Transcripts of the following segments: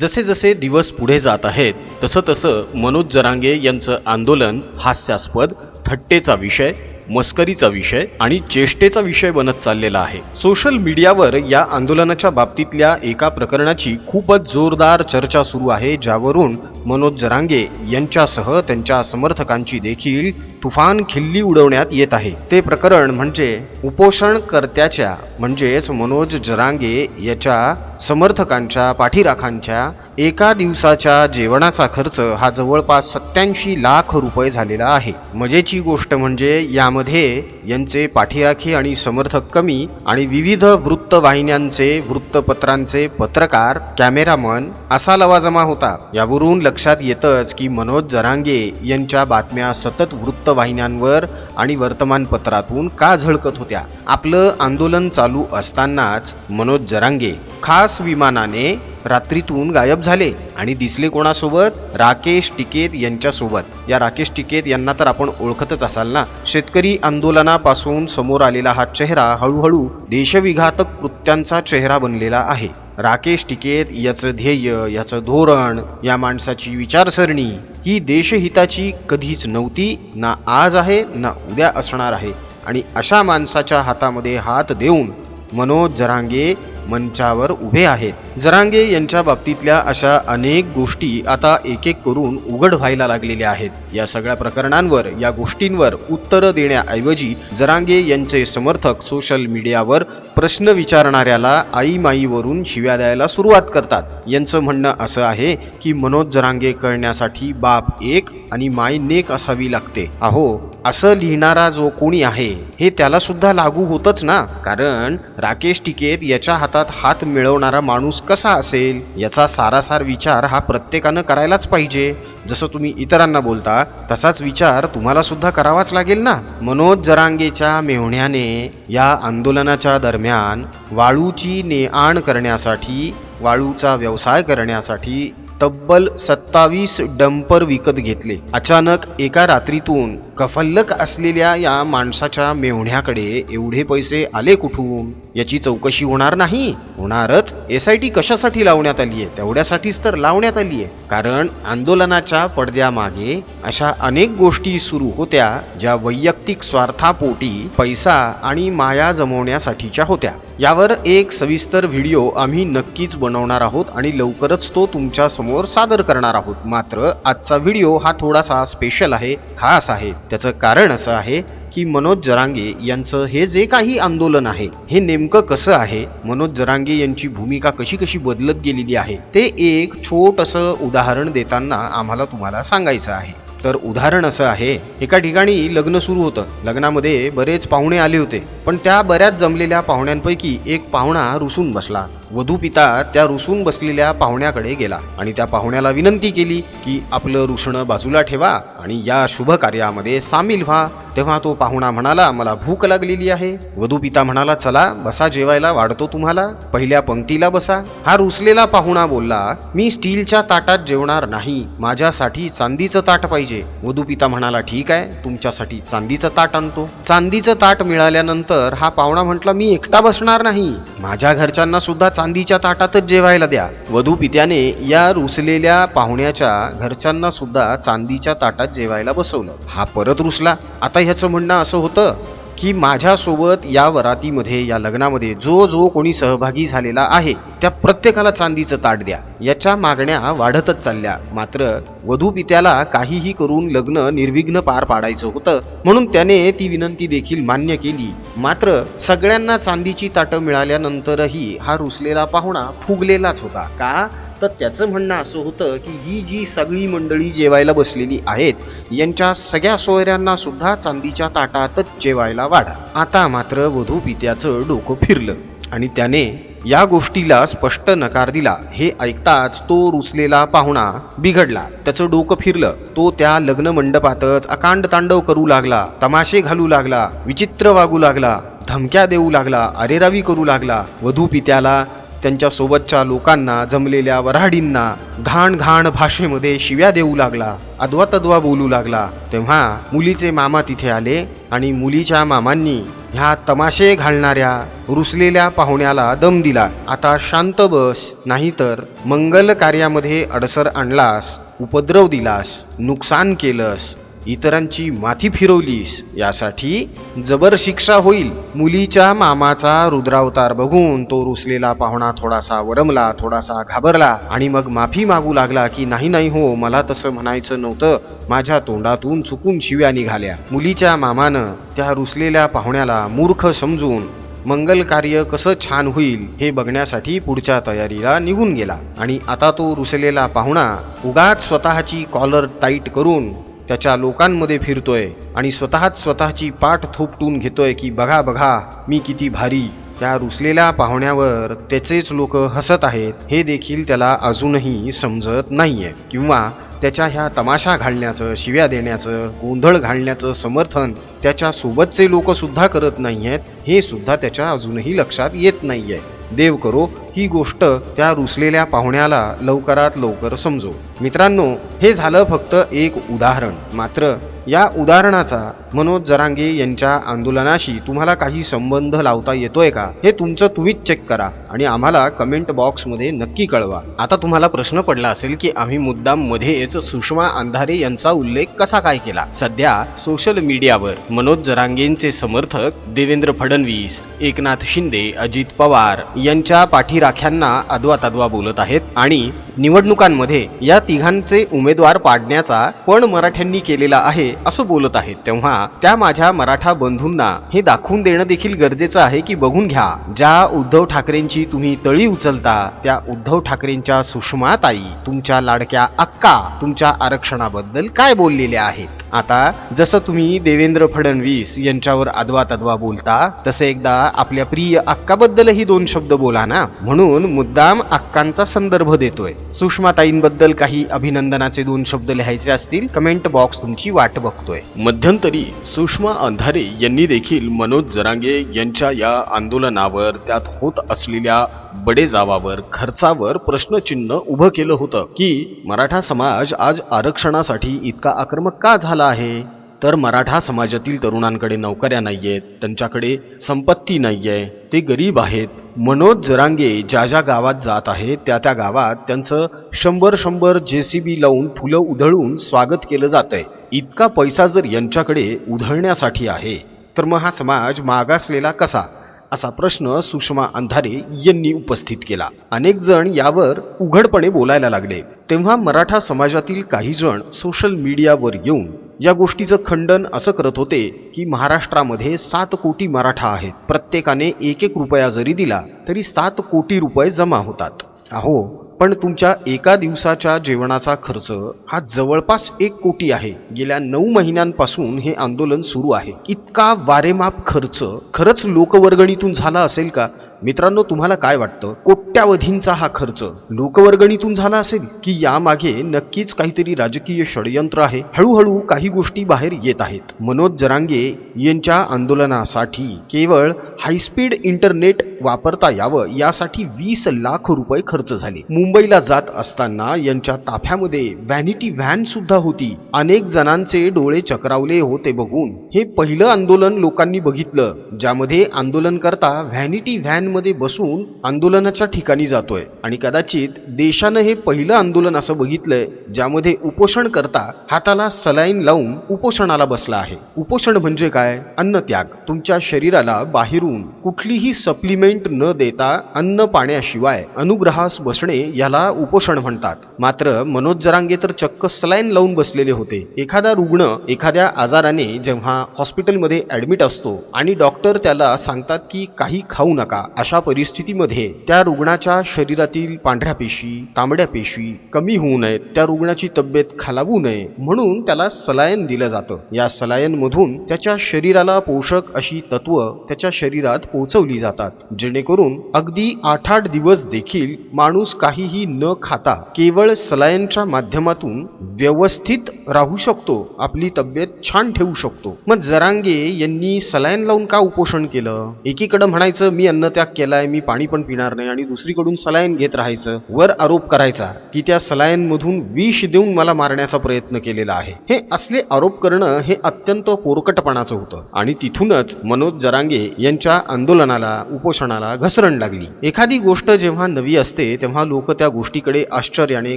जसे जसे दिवस पुढे जात आहेत तसं तसं मनोज जरांगे यांचं आंदोलन हास्यास्पद थट्टेचा विषय मस्करीचा विषय आणि चेष्टेचा विषय बनत चाललेला आहे. सोशल मीडियावर या आंदोलनाच्या बाबतीतल्या एका प्रकरणाची खूपच जोरदार चर्चा सुरू आहे ज्यावरून मनोज जरांगे यांच्यासह त्यांच्या समर्थकांची देखील तुफान खिल्ली उडवण्यात येत आहे. ते प्रकरण म्हणजे उपोषणकर्त्याच्या म्हणजेच मनोज जरांगे याच्या समर्थकांच्या पाठीराखांच्या एका दिवसाच्या जेवणाचा खर्च हा जवळपास सत्याऐंशी लाख रुपये झालेला आहे. मजेची गोष्ट म्हणजे यामध्ये यांचे पाठीराखी आणि समर्थक कमी आणि विविध वृत्तवाहिन्यांचे वृत्तपत्रांचे पत्रकार कॅमेरामन असा लवाजमा होता. यावरून लक्षात येतच की मनोज जरांगे यांच्या बातम्या सतत वृत्त वृत्तवाहिन्यांवर आणि वर्तमानपत्रातून का झळकत होत्या? आपलं आंदोलन चालू असतानाच मनोज जरांगे खास विमानाने रात्रीतून गायब झाले आणि दिसले कोणासोबत? राकेश टिकेत यांच्यासोबत. या राकेश टिकेत यांना तर आपण ओळखतच असाल ना? शेतकरी आंदोलनापासून समोर आलेला हा चेहरा हळूहळू देशविघातक कृत्यांचा चेहरा बनलेला आहे. राकेश टिकेत याचं ध्येय याचं धोरण या माणसाची विचारसरणी ही देशहिताची कधीच नव्हती ना आज आहे ना उद्या असणार आहे. आणि अशा माणसाच्या हातामध्ये हात देऊन मनोज जरांगे मंचावर उभे आहेत. जरांगे यांच्या बाबतीतल्या अशा अनेक गोष्टी आता एक एक करून उघड व्हायला लागलेल्या आहेत. या सगळ्या प्रकरणांवर या गोष्टींवर उत्तरं देण्याऐवजी जरांगे यांचे समर्थक सोशल मीडियावर प्रश्न विचारणाऱ्याला आई माईवरून शिव्या द्यायला सुरुवात करतात. यांचं म्हणणं असं आहे की मनोज जरांगे कळण्यासाठी बाप एक आणि माय नेक असावी लागते. अहो असं लिहिणारा जो कोणी आहे हे त्याला सुद्धा लागू होतच ना? कारण राकेश टिकेत याच्या हातात हात मिळवणारा माणूस कसा असेल याचा सारासार विचार हा प्रत्येकानं करायलाच पाहिजे. जसं तुम्ही इतरांना बोलता तसाच विचार तुम्हाला सुद्धा करावाच लागेल ना? मनोज जरांगेच्या मेव्हण्याने या आंदोलनाच्या दरम्यान वाळूची ने आण करण्यासाठी वाळूचा व्यवसाय करण्यासाठी तब्बल सत्तावीस डंपर विकत घेतले. अचानक एका रात्रीतून कफल्लक असलेल्या या माणसाच्या मेव्हण्याकडे एवढे पैसे आले कुठून? याची चौकशी होणार नाही? होणारच. एस आय टी कशासाठी लावण्यात आली आहे तेवढ्यासाठीच तर लावण्यात आली आहे कारण आंदोलनाच्या पडद्यामागे अशा अनेक गोष्टी सुरू होत्या ज्या वैयक्तिक स्वार्थापोटी पैसा आणि माया जमवण्यासाठीच्या होत्या. यावर एक सविस्तर व्हिडिओ आम्ही नक्कीच बनवणार आहोत आणि लवकरच तो तुमच्यासमोर सादर करणार आहोत. मात्र आजचा व्हिडिओ हा थोडासा स्पेशल आहे खास आहे. त्याचं कारण असं आहे की मनोज जरांगे यांचं हे जे काही आंदोलन आहे हे नेमकं कसं आहे मनोज जरांगे यांची भूमिका कशी कशी बदलत गेलेली आहे ते एक छोटंसं उदाहरण देताना आम्हाला तुम्हाला सांगायचं आहे. तर उदाहरण असं आहे. एका ठिकाणी लग्न सुरू होतं. लग्नामध्ये बरेच पाहुणे आले होते. पण त्या बऱ्याच जमलेल्या पाहुण्यांपैकी एक पाहुणा रुसून बसला. वधूपिता त्या रुसून बसलेल्या पाहुण्याकडे गेला आणि त्या पाहुण्याला विनंती केली की आपलं रुसणं बाजूला ठेवा आणि या शुभ कार्यामध्ये सामील व्हा. तेव्हा तो पाहुणा म्हणाला मला भूक लागलेली आहे. वधूपिता म्हणाला चला बसा जेवायला वाढतो तुम्हाला. पहिल्या पंक्तीला बसा. हा रुसलेला पाहुणा बोलला मी स्टीलच्या ताटात जेवणार नाही. माझ्यासाठी चांदीचं ताट पाहिजे. वधूपिता म्हणाला ठीक आहे तुमच्यासाठी चांदीचं ताट आणतो. चांदीचं ताट मिळाल्यानंतर हा पाहुणा म्हटला मी एकटा बसणार नाही. माझ्या घरच्यांना सुद्धा चांदीच्या ताटातच जेवायला द्या. वधू पित्याने या रुसलेल्या पाहुण्याच्या घरच्यांना सुद्धा चांदीच्या ताटात जेवायला बसवलं. हा परत रुसला. आता ह्याचं म्हणणं असं होतं की माझ्यासोबत या वरातीमध्ये या लग्नामध्ये जो जो कोणी सहभागी झालेला आहे त्या प्रत्येकाला चांदीचं ताट द्या. याच्या मागण्या वाढतच चालल्या. मात्र वधू पित्याला काहीही करून लग्न निर्विघ्न पार पाडायचं होतं म्हणून त्याने ती विनंती देखील मान्य केली. मात्र सगळ्यांना चांदीची ताटं मिळाल्यानंतरही हा रुसलेला पाहुणा फुगलेलाच होता. का? तर त्याचं म्हणणं असं होतं की ही जी सगळी मंडळी जेवायला बसलेली आहेत यांच्या सगळ्या सोयऱ्यांना सुद्धा चांदीच्या ताटातच जेवायला वाढा. आता मात्र वधू पित्याचं डोकं फिरलं आणि त्याने या गोष्टीला स्पष्ट नकार दिला. हे ऐकताच तो रुसलेला पाहुणा बिघडला. त्याचं डोकं फिरलं. तो त्या लग्न मंडपातच अकांड तांडव करू लागला तमाशे घालू लागला विचित्र वागू लागला धमक्या देऊ लागला अरेरावी करू लागला. वधू पित्याला त्यांच्यासोबतच्या लोकांना जमलेल्या वऱ्हाडींना घाण घाण भाषेमध्ये शिव्या देऊ लागला अद्वा तद्वा बोलू लागला. तेव्हा मुलीचे मामा तिथे आले आणि मुलीच्या मामांनी ह्या तमाशे घालणाऱ्या रुसलेल्या पाहुण्याला दम दिला. आता शांत बस नाहीतर मंगल कार्यामध्ये अडसर आणलास उपद्रव दिलास नुकसान केलंस. इतरांची माथी फिरवलीस यासाठी जबर शिक्षा होईल. मुलीच्या मामाचा रुद्रावतार बघून तो रुसलेला पाहुणा थोडासा वरमला थोडासा घाबरला आणि मग माफी मागू लागला की नाही नाही हो मला तसं म्हणायचं नव्हतं. माझ्या तोंडातून चुकून शिव्या निघाल्या. मुलीच्या मामानं त्या रुसलेल्या पाहुण्याला मूर्ख समजून मंगल कार्य कसं छान होईल हे बघण्यासाठी पुढच्या तयारीला निघून गेला. आणि आता तो रुसलेला पाहुणा उगाच स्वतःची कॉलर टाईट करून त्याच्या लोकांमध्ये फिरतोय आणि स्वतःच स्वतःची पाठ थोपटून घेतोय की बघा बघा मी किती भारी. त्या रुसलेल्या पाहुण्यावर त्याचेच लोक हसत आहेत हे देखील त्याला अजूनही समजत नाहीये. किंवा त्याच्या ह्या तमाशा घालण्याचं शिव्या देण्याचं गोंधळ घालण्याचं समर्थन त्याच्या सोबतचे लोक सुद्धा करत नाहीयेत हे सुद्धा त्याच्या अजूनही लक्षात येत नाहीये. देव करो ही गोष्ट त्या रुसलेल्या पाहुण्याला लवकरात लवकर समजो. मित्रांनो हे झालं फक्त एक उदाहरण. मात्र या उदाहरणाचा मनोज जरांगे यांच्या आंदोलनाशी तुम्हाला काही संबंध लावता येतोय का? हे तुमचं तुम्हीच चेक करा. आणि आम्हाला कमेंट बॉक्समध्ये नक्की कळवा. आता तुम्हाला प्रश्न पडला असेल की आम्ही मुद्दाम मध्येच सुषमा अंधारे यांचा उल्लेख कसा काय केला? सध्या सोशल मीडियावर मनोज जरांगेंचे समर्थक देवेंद्र फडणवीस एकनाथ शिंदे अजित पवार यांच्या पाठीराख्यांना अदवा तद्वा बोलत आहेत आणि निवडणुकांमध्ये या तिघांचे उमेदवार पाडण्याचा पण मराठ्यांनी केलेला आहे असं बोलत आहेत. तेव्हा त्या माझ्या मराठा बंधूंना हे दाखवून देणं देखील गरजेचं आहे की बघून घ्या. ज्या उद्धव ठाकरेंची तुम्ही तळी उचलता त्या उद्धव ठाकरेंच्या सुषमाताई तुमच्या लाडक्या अक्का तुमच्या आरक्षणाबद्दल काय बोललेल्या आहेत? आता जसं तुम्ही देवेंद्र फडणवीस यांच्यावर अदवा तदवा बोलता तसे एकदा आपल्या प्रिय अक्काबद्दलही दोन शब्द बोला ना. म्हणून मुद्दाम अक्कांचा संदर्भ देतोय. सुषमाताईंबद्दल काही अभिनंदनाचे दोन शब्द लिहायचे असतील कमेंट बॉक्स तुमची वाट बघतोय. मध्यंतरी सुषमा अंधारे यांनी देखील मनोज जरांगे यांच्या या आंदोलनावर त्यात होत असलेल्या बडेजावावर खर्चावर प्रश्नचिन्ह उभं केलं होतं की मराठा समाज आज आरक्षणासाठी इतका आक्रमक का झाला आहे? तर मराठा समाजातील तरुणांकडे नोकऱ्या नाहीयेत त्यांच्याकडे संपत्ती नाहीये. ते गरीब आहेत. मनोज जरांगे ज्या ज्या गावात जात आहेत त्या त्या गावात त्यांचं शंभर शंभर जे सी बी लावून फुलं उधळून स्वागत केलं जातंय. इतका पैसा जर यांच्याकडे उधळण्यासाठी आहे तर मग हा समाज मागासलेला कसा? असा प्रश्न सुषमा अंधारे यांनी उपस्थित केला. अनेक जण यावर उघडपणे बोलायला लागले. तेव्हा मराठा समाजातील काही जण सोशल मीडियावर येऊन या गोष्टीचं खंडन असं करत होते की महाराष्ट्रामध्ये सात कोटी मराठा आहेत. प्रत्येकाने एक एक रुपया जरी दिला तरी सात कोटी रुपये जमा होतात. अहो पण तुमच्या एका दिवसाच्या जेवणाचा खर्च हा जवळपास एक कोटी आहे. गेल्या नऊ महिन्यांपासून हे आंदोलन सुरू आहे. इतका वारेमाप खर्च खरंच लोकवर्गणीतून झाला असेल का? मित्रांनो तुम्हाला काय वाटतं? कोट्यावधींचा हा खर्च लोकवर्गणीतून झाला असेल की यामागे नक्कीच काहीतरी राजकीय षडयंत्र आहे? हळूहळू काही गोष्टी बाहेर येत आहेत. मनोज जरांगे यांच्या आंदोलनासाठी केवळ हायस्पीड इंटरनेट वापरता यावं यासाठी वीस लाख रुपये खर्च झाले. मुंबईला जात असताना यांच्या ताफ्यामध्ये व्हॅनिटी व्हॅन सुद्धा होती. अनेक जणांचे डोळे चक्रावले होते बघून. हे पहिलं आंदोलन लोकांनी बघितलं ज्यामध्ये आंदोलन करता व्हॅनिटी व्हॅन मध्ये बसून आंदोलनाच्या ठिकाणी जातोय. आणि कदाचित देशानं हे पहिलं आंदोलन असं बघितलंय ज्यामध्ये उपोषण करता हाताला सलाईन लावून उपोषणाला बसला आहे. उपोषण म्हणजे काय? अन्न त्याग तुमच्या शरीराला बाहेरून कुठलीही सप्लिमेंट न देता अन्न पाण्याशिवाय अनुग्रहास बसणे याला उपोषण म्हणतात. मात्र मनोज जरांगे तर चक्क सलाईन लावून बसलेले होते. एखादा रुग्ण एखाद्या आजाराने जेव्हा हॉस्पिटलमध्ये ऍडमिट असतो आणि डॉक्टर त्याला सांगतात की काही खाऊ नका अशा परिस्थितीमध्ये त्या रुग्णाच्या शरीरातील पांढऱ्या पेशी तांबड्या पेशी कमी होऊ नयेत त्या रुग्णाची तब्येत खालावू नये म्हणून त्याला सलायन दिलं जातं. या सलायन मधून त्याच्या शरीराला पोषक अशी तत्व त्याच्या शरीरात पोहोचवली जातात. जेणेकरून अगदी आठ आठ दिवस देखील माणूस काहीही न खाता केवळ सलायनच्या माध्यमातून व्यवस्थित राहू शकतो आपली तब्येत छान ठेवू शकतो. मग जरांगे यांनी सलायन लावून का उपोषण केलं? एकीकडे म्हणायचं मी अन्न त्या त्याग केलाय मी पाणी पण पिणार नाही आणि दुसरीकडून सलायन घेत राहायचं वर आरोप करायचा की त्या सलायनमधून विष देऊन मला मारण्याचा प्रयत्न केलेला आहे. हे असले आरोप करणं हे अत्यंत पोरकटपणाचं होतं. आणि तिथूनच मनोज जरांगे यांच्या आंदोलनाला उपोषणाला घसरण लागली. एखादी गोष्ट जेव्हा नवी असते तेव्हा लोक त्या गोष्टीकडे आश्चर्याने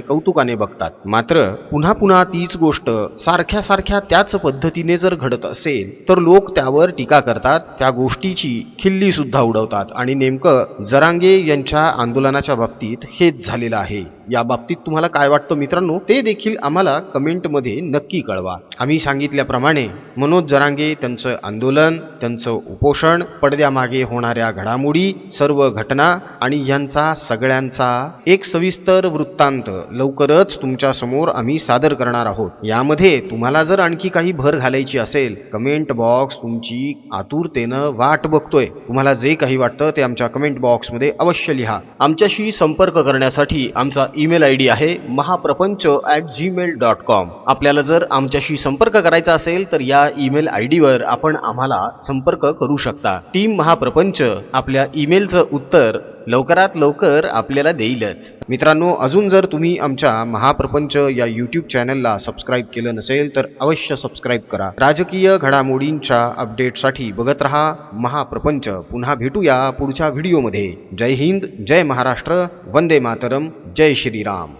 कौतुकाने बघतात. मात्र पुन्हा पुन्हा तीच गोष्ट सारख्या सारख्या त्याच पद्धतीने जर घडत असेल तर लोक त्यावर टीका करतात त्या गोष्टीची खिल्ली सुद्धा उडवतात आणि नेमकं जरांगे यांच्या आंदोलनाच्या बाबतीत हेच झालेलं आहे. या बाबतीत तुम्हाला काय वाटतं मित्रांनो ते देखील आम्हाला कमेंटमध्ये नक्की कळवा. आम्ही सांगितल्याप्रमाणे मनोज जरांगे त्यांचं आंदोलन त्यांचं उपोषण पडद्यामागे होणाऱ्या घडामोडी सर्व घटना आणि यांचा सगळ्यांचा एक सविस्तर वृत्तांत लवकरच तुमच्यासमोर आम्ही सादर करणार आहोत. यामध्ये तुम्हाला जर आणखी काही भर घालायची असेल कमेंट बॉक्स तुमची आतुरतेनं वाट बघतोय. तुम्हाला जे काही वाटतं ते आमच्या कमेंट बॉक्समध्ये अवश्य लिहा. आमच्याशी संपर्क करण्यासाठी आमचा ईमेल आय डी आहे Mahaprapanch at Gmail dot com आपल्याला जर आमच्याशी संपर्क करायचा असेल तर या ईमेल आय डीवर आपण आम्हाला संपर्क करू शकता. टीम महाप्रपंच आपल्या ईमेलचं उत्तर लवकरात लवकर आपल्याला देईलच. मित्रांनो अजून जर तुम्ही आमच्या महाप्रपंच या यूट्यूब चॅनलला सबस्क्राईब केलं नसेल तर अवश्य सबस्क्राईब करा. राजकीय घडामोडींच्या अपडेटसाठी बघत रहा महाप्रपंच. पुन्हा भेटूया पुढच्या व्हिडिओमध्ये जय हिंद जय महाराष्ट्र वंदे मातरम जय श्रीराम.